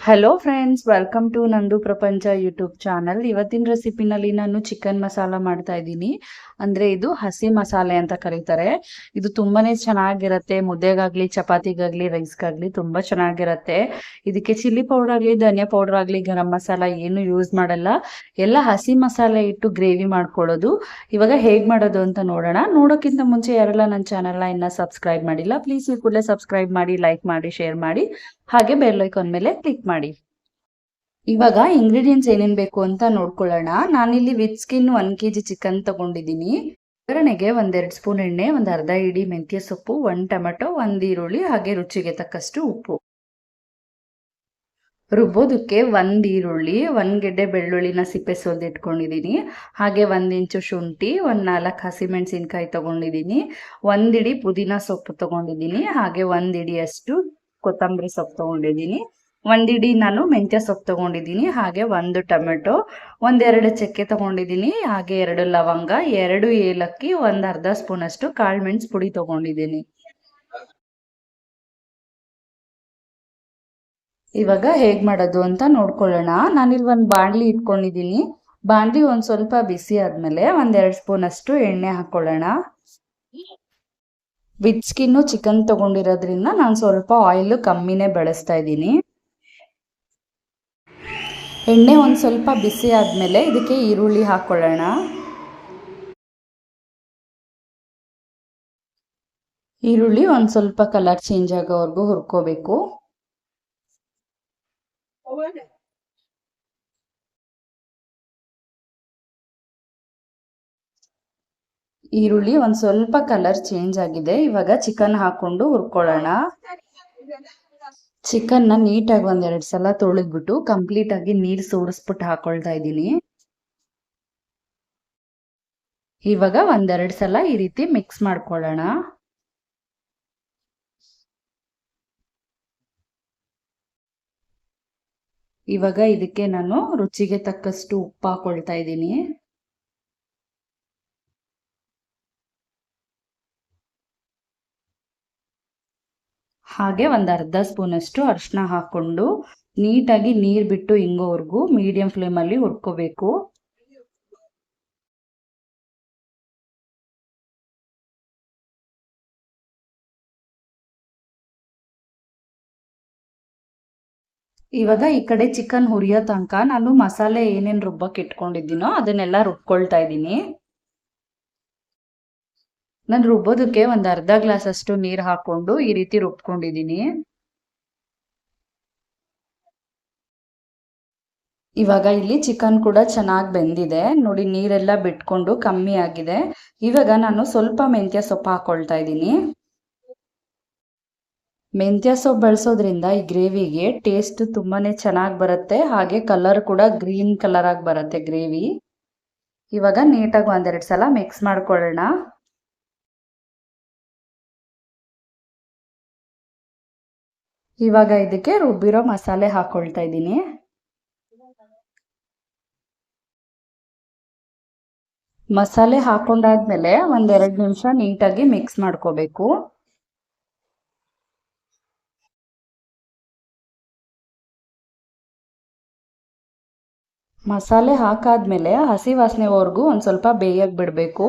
Hello friends welcome to ನಂದು ಪ್ರಪಂಚ YouTube channel ಇವತ್ತಿನ ರೆಸಿಪಿನಲ್ಲಿ ನಾನು ಚಿಕನ್ ಮಸಾಲ ಮಾಡ್ತಾ ಇದ್ದೀನಿ ಅಂದ್ರೆ ಇದು ಹಸಿ ಮಸಾಲೆ ಅಂತ ಕರೀತಾರೆ ಇದು ತುಂಬಾನೇ ಚೆನ್ನಾಗಿರತ್ತೆ ಮುದ್ದೆಗಾಗ್ಲಿ ಚಪಾತಿಗಾಗ್ಲಿ ರೈಸ್ಗಾಗ್ಲಿ ತುಂಬಾ ಚೆನ್ನಾಗಿರತ್ತೆ ಇದಕ್ಕೆ ಚಿಲ್ಲಿ ಪೌಡರ್ ಆಗ್ಲಿ ಧನಿಯಾ ಪೌಡರ್ ಆಗ್ಲಿ ಗರಂ ಮಸಾಲ ಏನು ಯೂಸ್ ಮಾಡಲ್ಲ ಎಲ್ಲ ಹಸಿ ಮಸಾಲೆ ಇಟ್ಟು ಗ್ರೇವಿ ಮಾಡ್ಕೊಳ್ಳೋದು ಇವಾಗ ಹೇಗ್ ಮಾಡೋದು ಅಂತ ನೋಡೋಣ ನೋಡೋಕ್ಕಿಂತ ಮುಂಚೆ ಯಾರೆಲ್ಲ ನನ್ನ ಚಾನಲ್ನ ಇನ್ನ ಸಬ್ಸ್ಕ್ರೈಬ್ ಮಾಡಿಲ್ಲ ಪ್ಲೀಸ್ ಈ ಕೂಡಲೇ ಸಬ್ಸ್ಕ್ರೈಬ್ ಮಾಡಿ ಲೈಕ್ ಮಾಡಿ ಶೇರ್ ಮಾಡಿ ಹಾಗೆ ಬೆಲ್ ಐಕಾನ್ ಮೇಲೆ ಕ್ಲಿಕ್ ಇವಾಗ ಇಂಗ್ರೀಡಿಯೆಂಟ್ಸ್ ಏನೇನ್ ಬೇಕು ಅಂತ ನೋಡ್ಕೊಳ್ಳೋಣ. ನಾನಿಲ್ಲಿ with skin one K G chicken ತಗೊಂಡಿದ್ದೀನಿ. ಒಗ್ಗರಣೆಗೆ ಒಂದೆರಡು ಸ್ಪೂನ್ ಎಣ್ಣೆ, ಒಂದು ಅರ್ಧ ಇಡೀ ಮೆಂತ್ಯ ಸೊಪ್ಪು, ಒಂದು ಟೊಮೆಟೊ, ಒಂದು ಈರುಳ್ಳಿ ಹಾಗೆ ರುಚಿಗೆ ತಕ್ಕಷ್ಟು ಉಪ್ಪು. ರುಬ್ಬೋದಕ್ಕೆ ಒಂದು ಈರುಳ್ಳಿ, ಒಂದು ಗೆಡ್ಡೆ ಬೆಳ್ಳುಳ್ಳಿನ ಸಿಪ್ಪೆ ಸೋಲ್ದು ಇಟ್ಕೊಂಡಿದ್ದೀನಿ. ಹಾಗೆ ಒಂದು ಇಂಚು ಶುಂಠಿ, ಒಂದು ನಾಲ್ಕು ಹಸಿಮೆಣಸಿನ್ಕಾಯಿ ತಗೊಂಡಿದ್ದೀನಿ. ಒಂದಿಡಿ ಪುದೀನ ಸೊಪ್ಪು ತಗೊಂಡಿದ್ದೀನಿ. ಹಾಗೆ ಒಂದಿಡಿಯಷ್ಟು ಕೊತ್ತಂಬರಿ ಸೊಪ್ಪು ತಗೊಂಡಿದ್ದೀನಿ. ಒಂದಿಡಿ ನಾನು ಮೆಂತ್ಯ ಸೊಪ್ಪು ತಗೊಂಡಿದ್ದೀನಿ, ಹಾಗೆ ಒಂದು ಟೊಮೆಟೊ, ಒಂದೆರಡು ಚಕ್ಕೆ ತಗೊಂಡಿದ್ದೀನಿ, ಹಾಗೆ ಎರಡು ಲವಂಗ, ಎರಡು ಏಲಕ್ಕಿ, ಒಂದು ಅರ್ಧ ಸ್ಪೂನ್ ಅಷ್ಟು ಕಾಳು ಮೆಣಸು ಪುಡಿ ತಗೊಂಡಿದ್ದೀನಿ. ಇವಾಗ ಹೇಗೆ ಮಾಡೋದು ಅಂತ ನೋಡ್ಕೊಳ್ಳೋಣ. ನಾನಿಲ್ಲಿ ಒಂದು ಬಾಣಲಿ ಇಟ್ಕೊಂಡಿದ್ದೀನಿ. ಬಾಣಲಿ ಒಂದು ಸ್ವಲ್ಪ ಬಿಸಿ ಆದಮೇಲೆ ಒಂದೆರಡು ಸ್ಪೂನ್ ಅಷ್ಟು ಎಣ್ಣೆ ಹಾಕ್ಕೊಳ್ಳೋಣ ವಿತ್ ಸ್ಕಿನ್ನು ಚಿಕನ್ ತಗೊಂಡಿರೋದ್ರಿಂದ ನಾನು ಸ್ವಲ್ಪ ಆಯಿಲ್ ಕಮ್ಮಿನೇ ಬಳಸ್ತಾ ಇದ್ದೀನಿ. ಎಣ್ಣೆ ಒಂದು ಸ್ವಲ್ಪ ಬಿಸಿ ಆದಮೇಲೆ ಇದಕ್ಕೆ ಈರುಳ್ಳಿ ಹಾಕ್ಕೊಳ್ಳೋಣ ಈರುಳ್ಳಿ ಒಂದು ಸ್ವಲ್ಪ ಕಲರ್ ಚೇಂಜ್ ಆಗೋವರೆಗೂ ಹುರ್ಕೋಬೇಕು. ಈರುಳ್ಳಿ ಒಂದು ಸ್ವಲ್ಪ ಕಲರ್ ಚೇಂಜ್ ಆಗಿದೆ. ಇವಾಗ ಚಿಕನ್ ಹಾಕೊಂಡು ಹುರ್ಕೊಳ್ಳೋಣ. ಚಿಕನ್ನ ನೀಟಾಗಿ ಒಂದೆರಡು ಸಲ ತೊಳೆದ್ಬಿಟ್ಟು ಕಂಪ್ಲೀಟ್ ಆಗಿ ನೀರು ಸೋಡಿಸ್ಬಿಟ್ಟು ಹಾಕೊಳ್ತಾ ಇದ್ದೀನಿ. ಇವಾಗ ಒಂದೆರಡು ಸಲ ಈ ರೀತಿ ಮಿಕ್ಸ್ ಮಾಡ್ಕೊಳ್ಳೋಣ. ಇವಾಗ ಇದಕ್ಕೆ ನಾನು ರುಚಿಗೆ ತಕ್ಕಷ್ಟು ಉಪ್ಪು ಹಾಕೊಳ್ತಾ ಇದ್ದೀನಿ. ಹಾಗೆ ಒಂದು ಅರ್ಧ ಸ್ಪೂನಷ್ಟು ಅರಿಶಿನ ಹಾಕ್ಕೊಂಡು ನೀಟಾಗಿ ನೀರು ಬಿಟ್ಟು ಹಿಂಗೋವರೆಗೂ ಮೀಡಿಯಂ ಫ್ಲೇಮಲ್ಲಿ ಹುರ್ಕೋಬೇಕು. ಇವಾಗ ಈ ಕಡೆ ಚಿಕನ್ ಹುರಿಯೋ ತನಕ ನಾನು ಮಸಾಲೆ ಏನೇನು ರುಬ್ಬಕ್ಕೆ ಇಟ್ಕೊಂಡಿದ್ದೀನೋ ಅದನ್ನೆಲ್ಲ ರುಬ್ಕೊಳ್ತಾ ಇದ್ದೀನಿ. ನಾನು ರುಬ್ಬೋದಕ್ಕೆ ಒಂದು ಅರ್ಧ ಗ್ಲಾಸ್ ಅಷ್ಟು ನೀರು ಹಾಕೊಂಡು ಈ ರೀತಿ ರುಬ್ಕೊಂಡಿದ್ದೀನಿ. ಇವಾಗ ಇಲ್ಲಿ ಚಿಕನ್ ಕೂಡ ಚೆನ್ನಾಗಿ ಬೆಂದಿದೆ. ನೋಡಿ, ನೀರೆಲ್ಲ ಬಿಟ್ಕೊಂಡು ಕಮ್ಮಿ ಆಗಿದೆ. ಇವಾಗ ನಾನು ಸ್ವಲ್ಪ ಮೆಂತ್ಯ ಸೊಪ್ಪು ಹಾಕೊಳ್ತಾ ಇದ್ದೀನಿ. ಮೆಂತ್ಯ ಸೊಪ್ಪು ಬಳಸೋದ್ರಿಂದ ಈ ಗ್ರೇವಿಗೆ ಟೇಸ್ಟ್ ತುಂಬಾನೇ ಚೆನ್ನಾಗಿ ಬರುತ್ತೆ. ಹಾಗೆ ಕಲರ್ ಕೂಡ ಗ್ರೀನ್ ಕಲರ್ ಆಗಿ ಬರುತ್ತೆ ಗ್ರೇವಿ. ಇವಾಗ ನೀಟಾಗಿ ಒಂದೆರಡು ಸಲ ಮಿಕ್ಸ್ ಮಾಡ್ಕೊಳ್ಳೋಣ. ಇವಾಗ ಇದಕ್ಕೆ ರುಬ್ಬಿರೋ ಮಸಾಲೆ ಹಾಕೊಳ್ತಾ ಇದ್ದೀನಿ. ಮಸಾಲೆ ಹಾಕೊಂಡಾದ್ಮೇಲೆ ಒಂದೆರಡು ನಿಮಿಷ ನೀಟಾಗಿ ಮಿಕ್ಸ್ ಮಾಡ್ಕೋಬೇಕು. ಮಸಾಲೆ ಹಾಕಾದ್ಮೇಲೆ ಹಸಿ ವಾಸನೆವರೆಗೂ ಒಂದು ಸ್ವಲ್ಪ ಬೇಯಕ್ಕೆ ಬಿಡಬೇಕು.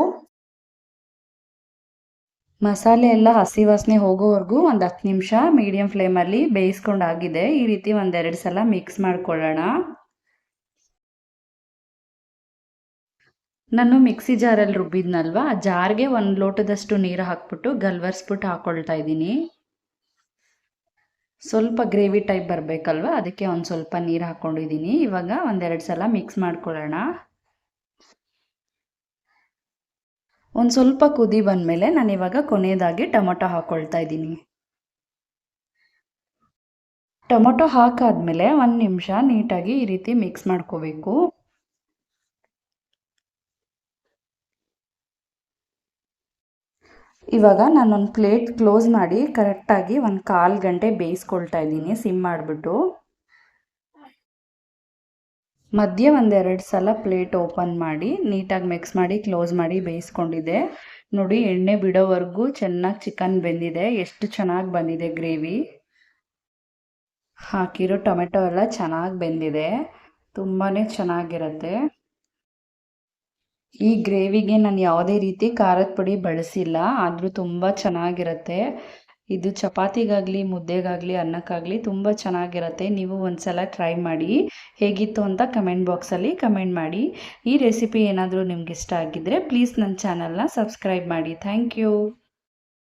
ಮಸಾಲೆ ಎಲ್ಲ ಹಸಿ ವಾಸನೆ ಹೋಗೋವರೆಗೂ ಒಂದು ಹತ್ತು ನಿಮಿಷ ಮೀಡಿಯಂ ಫ್ಲೇಮಲ್ಲಿ ಬೇಯಿಸ್ಕೊಂಡಾಗಿದೆ. ಈ ರೀತಿ ಒಂದೆರಡು ಸಲ ಮಿಕ್ಸ್ ಮಾಡ್ಕೊಳ್ಳೋಣ. ನಾನು ಮಿಕ್ಸಿ ಜಾರಲ್ಲಿ ರುಬ್ಬಿದ್ನಲ್ವ? ಆ ಜಾರ್ಗೆ ಒಂದು ಲೋಟದಷ್ಟು ನೀರು ಹಾಕ್ಬಿಟ್ಟು ಗಲ್ವರ್ಸ್ಬಿಟ್ಟು ಹಾಕ್ಕೊಳ್ತಾ ಇದ್ದೀನಿ. ಸ್ವಲ್ಪ ಗ್ರೇವಿ ಟೈಪ್ ಬರಬೇಕಲ್ವ? ಅದಕ್ಕೆ ಒಂದು ಸ್ವಲ್ಪ ನೀರು ಹಾಕ್ಕೊಂಡಿದ್ದೀನಿ. ಇವಾಗ ಒಂದೆರಡು ಸಲ ಮಿಕ್ಸ್ ಮಾಡ್ಕೊಳ್ಳೋಣ. ಒಂದು ಸ್ವಲ್ಪ ಕುದಿ ಬಂದಮೇಲೆ ನಾನು ಇವಾಗ ಕೊನೆಯದಾಗಿ ಟೊಮೊಟೊ ಹಾಕ್ಕೊಳ್ತಾ ಇದ್ದೀನಿ. ಟೊಮೊಟೊ ಹಾಕಾದ್ಮೇಲೆ ಒಂದು ನಿಮಿಷ ನೀಟಾಗಿ ಈ ರೀತಿ ಮಿಕ್ಸ್ ಮಾಡ್ಕೋಬೇಕು. ಇವಾಗ ನಾನೊಂದು ಪ್ಲೇಟ್ ಕ್ಲೋಸ್ ಮಾಡಿ ಕರೆಕ್ಟಾಗಿ ಒಂದು ಕಾಲು ಗಂಟೆ ಬೇಯಿಸ್ಕೊಳ್ತಾ ಇದ್ದೀನಿ, ಸಿಮ್ ಮಾಡಿಬಿಟ್ಟು. ಮಧ್ಯೆ ಒಂದೆರಡು ಸಲ ಪ್ಲೇಟ್ ಓಪನ್ ಮಾಡಿ, ನೀಟಾಗಿ ಮಿಕ್ಸ್ ಮಾಡಿ ಕ್ಲೋಸ್ ಮಾಡಿ ಬೇಯಿಸ್ಕೊಂಡಿದ್ದೆ ನೋಡಿ, ಎಣ್ಣೆ ಬಿಡೋವರೆಗೂ ಚೆನ್ನಾಗಿ ಚಿಕನ್ ಬೆಂದಿದೆ. ಎಷ್ಟು ಚೆನ್ನಾಗಿ ಬಂದಿದೆ ಗ್ರೇವಿ ಹಾಕಿರೋ ಟೊಮೆಟೊ ಎಲ್ಲ ಚೆನ್ನಾಗಿ ಬೆಂದಿದೆ. ತುಂಬಾ ಚೆನ್ನಾಗಿರುತ್ತೆ. ಈ ಗ್ರೇವಿಗೆ ನಾನು ಯಾವುದೇ ರೀತಿ ಖಾರದ ಪುಡಿ ಬಳಸಿಲ್ಲ, ಆದರೂ ತುಂಬ ಚೆನ್ನಾಗಿರುತ್ತೆ. ಇದು ಚಪಾತಿಗಾಗಲಿ, ಮುದ್ದೆಗಾಗಲಿ, ಅನ್ನಕ್ಕಾಗಲಿ ತುಂಬ ಚೆನ್ನಾಗಿರುತ್ತೆ. ನೀವು ಒಂದ್ಸಲ ಟ್ರೈ ಮಾಡಿ. ಹೇಗಿತ್ತು ಅಂತ ಕಮೆಂಟ್ ಬಾಕ್ಸಲ್ಲಿ ಕಮೆಂಟ್ ಮಾಡಿ. ಈ ರೆಸಿಪಿ ಏನಾದರೂ ನಿಮ್ಗೆ ಇಷ್ಟ ಆಗಿದ್ದರೆ ಪ್ಲೀಸ್ ನನ್ನ ಚಾನಲ್ನ ಸಬ್ಸ್ಕ್ರೈಬ್ ಮಾಡಿ. Thank you